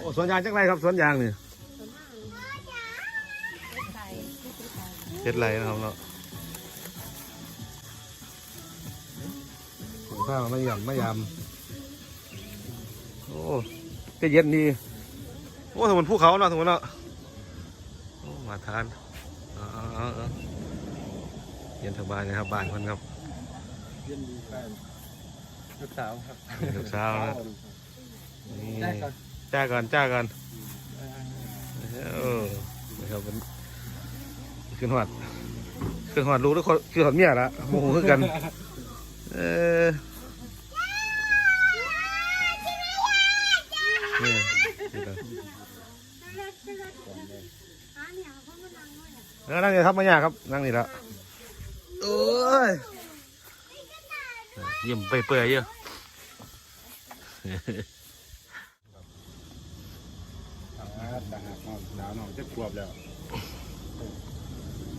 โอ้สวนยางจังไรครับสวนยางนี่ส่วนมากไก่ที่ซื้อไก่เฮ็ดไรนะครับเนาะข้าวมายำมายำโอ้ก็เย็นดีโอ้สมุนภูเขาเนาะสมุนเนาะโอ้มาทานเอาเอาเอาเอาเย็นสบายนะครับบ้านคนครับเย็นดีแฟนลูกสาวครับลูกสาวนะนี่ได้ก่อน จ้าก่อนจ้าก่อนเออนะครับเป็นขึ้นหอดขึ้นหอดรู้แล้วขึ้นหอดเมียละโมโหคือกัน เออนี่นี่ครับเออนั่งนี่ครับมายาครับ นั่งนี่ละโอ้ยยิ้มเปื่อยๆเยอะ สาวอาร์ตนะฮะน้องสาวน้องจะขวบแล้ว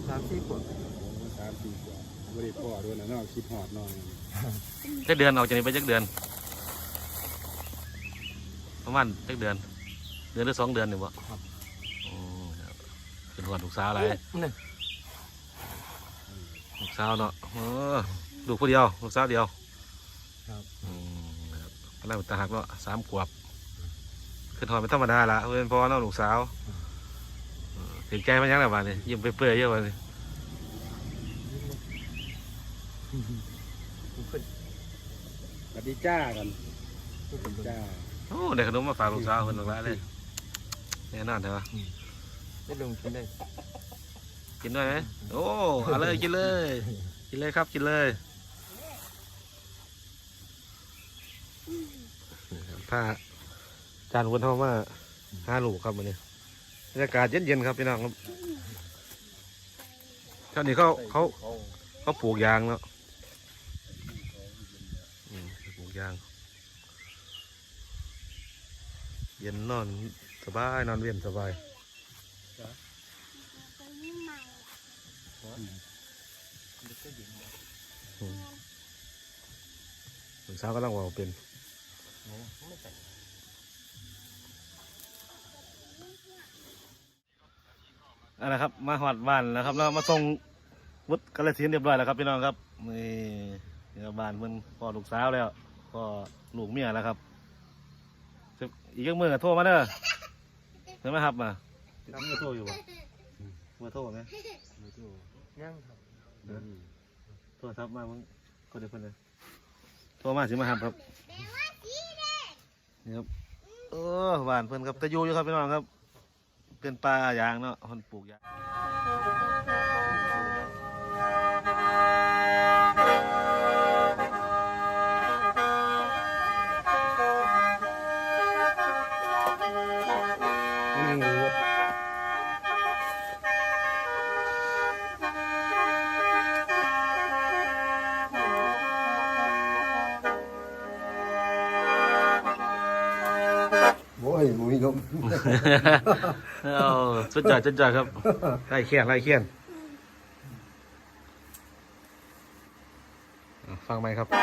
สามสี่ขวบโอ้สามสี่ขวบไม่ได้พ่อด้วยนะน้องคิดหอดน้องจักเดือนออกจากนี้ไปจักเดือน ประมาณจักเดือน เดือนหรือสองเดือนนี่บ่อืมครับเป็นหัวลูกสาวอะไรลูกสาวเนาะเออลูกผู้เดียว ลูกสาวเดียว ครับอืมครับอะไรตาหักเนาะสามขวบ ขึ้นหอดเป็นธรรมดาละเป็นพ่อเนาะลูกสาวเออถึงใจมันยังไงบ้านี่ยิ้มเปื่อยๆเยอะบ้านี่สวัสดีจ้ากันจ้าโอ้ได้ขนมมาฝากลูกสาวคนหนึ่งแล้วเลยแน่นอนใช่ปะได้ลงกินได้กินด้วยไหมโอ้เอาเลยกินเลย กินเลยครับกินเลยผ้า จานวนเข้ามาห้าลูกครับวันนี้บรรยากาศเย็นๆครับพี่น้องครับท่านี้เขาเขาเขาปลูกยางเนาะปลูกยาง เย็นนอนสบายนอนเวียนสบายอืมสาวกำลังว่าเป็น อันนะครับ มาหอดบ้านแล้วครับแล้วมาส่งวุฒิกระสินธุ์เรียบร้อยแล้วครับพี่น้องครับนี่นี่ครับบ้านเพิ่นพ่อลูกสาวแล้วพ่อลูกเมียแล้วครับสิบอีกจักมือก็โทรมาเด้อเห็นไหมครับมาทำเมื่อโทรอยู่บ่เมื่อโทรไหมยังครับโทรศัพท์มามึงก็เดี๋ยวเพิ่นเลยโทรมาสิมาครับครับนี่ครับเออบ้านเพิ่นครับแต่อยู่อยู่ครับพี่น้องครับ เป็นป่ายางเนาะคนปลูกยาง โอ้ยหมูยมเอาสุดยอดสุดยอดครับไล่เขียนไล่เขียนฟังไหมครับ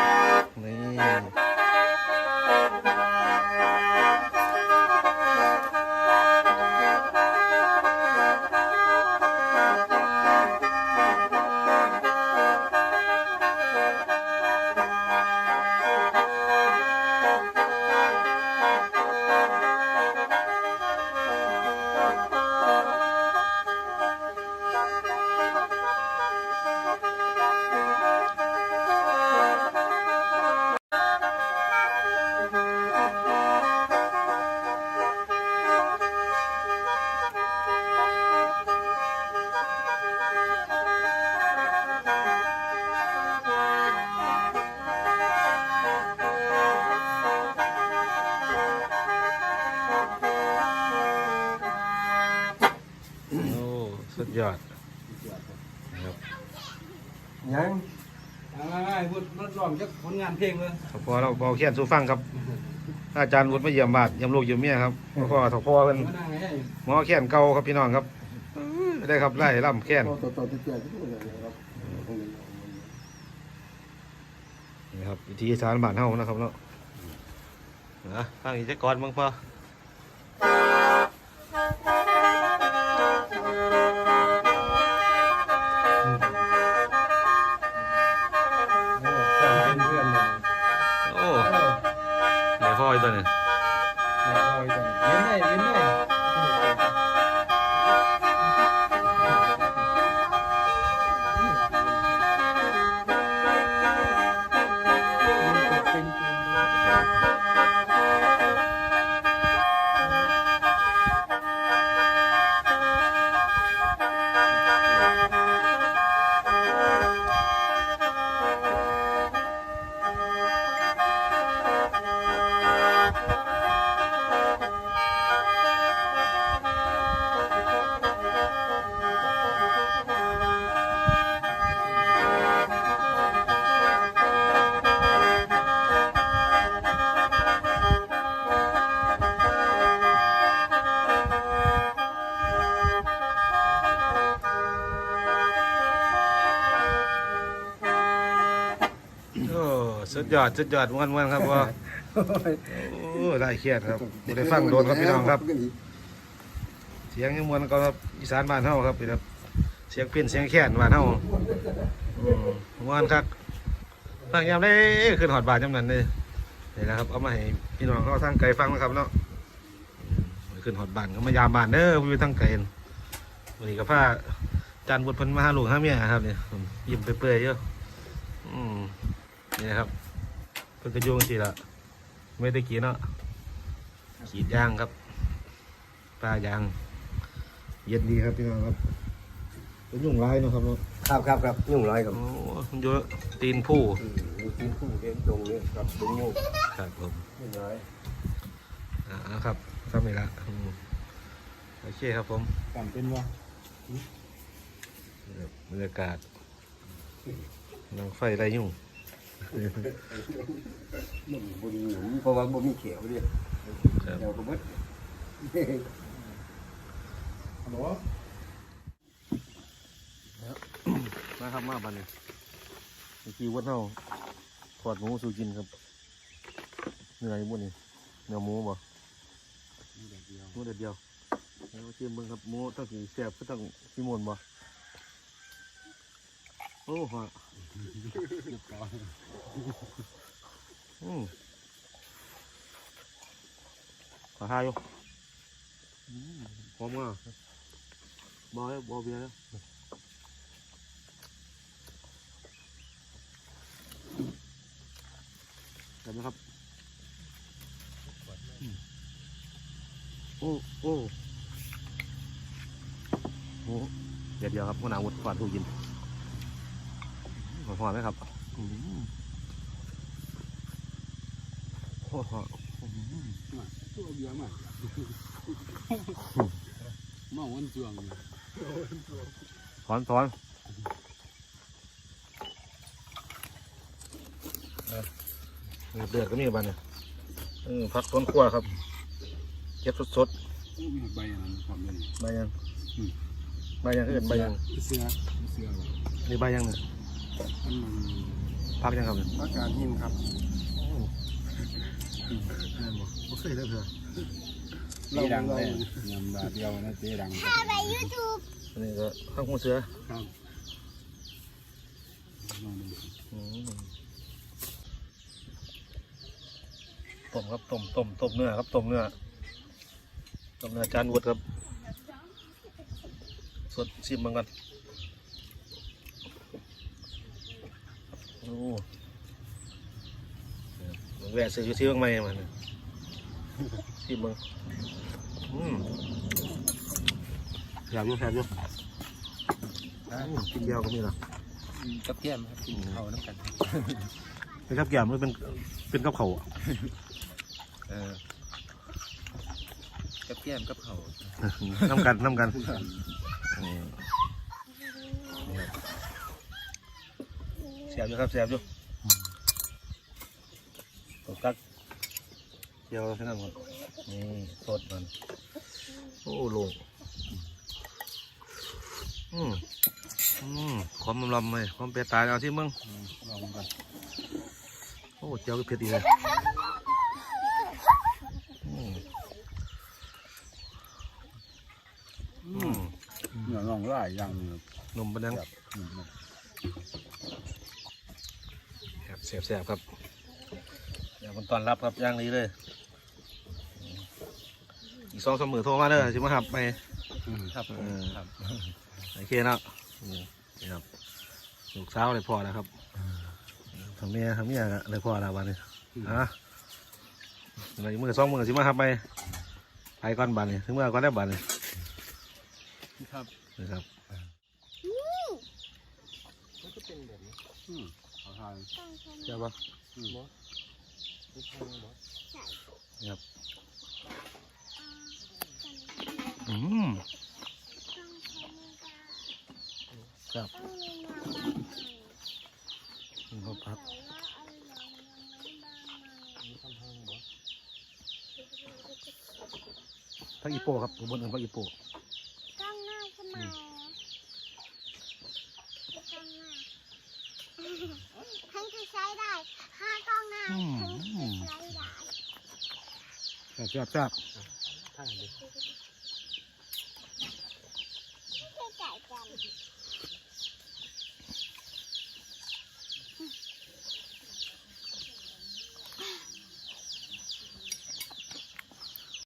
ครับยังไอ้พูดรถร้องจะผลงานเพลงเลยพอเราพอเขียนสู่ฟังครับ อาจารย์วุฒิมาเยี่ยมบ้านเยี่ยมลูกเยี่ยมเมียครับพ่อถกพ่อเป็นมานั่งไงหมอเขียนเก่าครับพี่น้องครับได้ครับไล่ล่ำเขียนต่อต่อที่เกิดที่เกิดครับนี่ครับวิธีสารบ้านเฮานะครับเนาะนะฟังอีกจะก่อนบ้างพอ อ้สุดยอดสุดยอดม้วนม้วนครับพ่อโอ้ได้เครียดครับบ่ได้ฟังโดนครับพี่น้องครับ เสียงยังมวนก็ครับอีสานบ้านเฮาครับพี่ครับ เสียงเป็นเสียงแค้นบ้านเฮาอืมม่วนครับฟังยามได้ขึ้นหอดบาทยามนั้นเลยนี่แหละครับเอามาให้พี่น้องเขาทางไกลฟังนะครับเนาะอืมขึ้นหอดบานก็มายามบานเด้อพี่ทางไกลวันนี้ก็พาจานบุตรเพิ่นมาหาลูกห้าเมียครับเนี่ยยิ้มเปื่อยๆเยอะอืม นี่นะครับเพิ่นก็อยุ่จังสิละไม่ได้กินเนาะขีดยางครับปลายาง เย็นดีครับพี่น้องครับเป็นยุ่งร้ายเนาะครับเนาะครับครับครับยุ่งร้อยครับโอ้มันอยู่ตีนผู้มีกินคู่เด่นตรงนี้ครับตรงยุ่งครับผมยุ่งร้อยอ่าครับครับนี่ละอืมโอเคครับผมจำเป็นว่าบรรยากาศนังไฟไรยุ่ง มันบนหนุนเพราะว่าบ่มีเขียวเรียครับเดี๋ยวก็เบิดฮัลโหลมาครับมาบันนี้เมื่อกี้วัดเฮาทอดหมูสู่กินครับเนื้ออยู่บนนี่เนื้อหมูบ่หมูเด็ดเดียวแล้วชิมเบิ่งครับหมูตั้งสีแซ่บก็ต้องชิมวนบ่ โอ้โหอืมขอทายอยู่อืมหอมมากบอยบอเบียร์แล้วเห็นไหมครับอืมโอ้โอ้โหเดี๋ยวเดียวครับหัวหน้าวุฒิก่อนถูกกิน หอมๆไหมครับอืมโอ้โหอืมตัวเบียร์มามาวันจวงถอนถอนเดือดก็มีบ้านเนี่ยพักต้นขั้วครับเก็บสดใบนั้นความเป็นๆใบยังใบยังเอื่นใบยังเสือเสือนี่ใบยังเนี่ย มันพักยังครับเนี่ยอาการหิมครับไม่เคยได้เถอะตีดังเลยยำบาเดียวนะตีดังไปยูทูบอันนี้ก็ข้าวหัวเสือครับอืมต้มครับต้มต้มต้มเนื้อครับต้มเนื้อต้มเนื้อจานวุดครับสดชิมมันกัน โอ้เนี่ยแวะซื้ออยู่ที่เมืองใหม่มาเนี่ยชิมมันอืมแซ่บอยู่แซ่บอยู่อืมกินเดียวก็มีเหรอกับแก้มครับกินข้าวน้ำกันเป็นกับแกล้มหรือเป็นเป็นกับเขาวอะเออกับแก้มกับเขาน้ำกันน้ำกัน สียบอยู่ครับเสียบอยู่ตักักเกี่ยวขึ้นมาหมดนี่สดมันโอ้ลงอืมอืมความลำเลยความเปรตตายเอาที่มึงลองกันโอ้เจียวก็เผ็ดดีเลยอืมเนื้อน่องไร่ย่างหนุ่มเป็นัง งแบบอืมแซ่บแซ่บๆครับเดี๋ยวมันตอนรับครับย่างนี้เลย อีกสองสามมือโทรมาเด้อสิมาหับไปอืมครับเออครับโอเคเนาะอืมนี่ครับลูกสาวเลยพอแล้วครับทำเมียทำเมียก็เลยพอแล้ววันนี้ฮะอะไรมือสองมือสิมาหับไปไปก่อนบันนี่ถึงเมื่อก่อนได้บันนี่ครับนะครับมันก็เป็นแบบนี้อืมขอทานต้องทำเจ้าปะอืมนี่ครับอืมครับต้องมีน้ำบางมันนี่ครับพักแต่ว่าเอาอย่างน้ำบางมันพักอีโปครับบนอื่นพักอีโป ต้องหน้าใช่ไหมต้องหน้า ทั้งจะใช้ได้ห้ากล้องหน้าทั้งจะใช้ได้แซ่บแซ่บแซ่บทานดิไม่ใช่ไก่กัน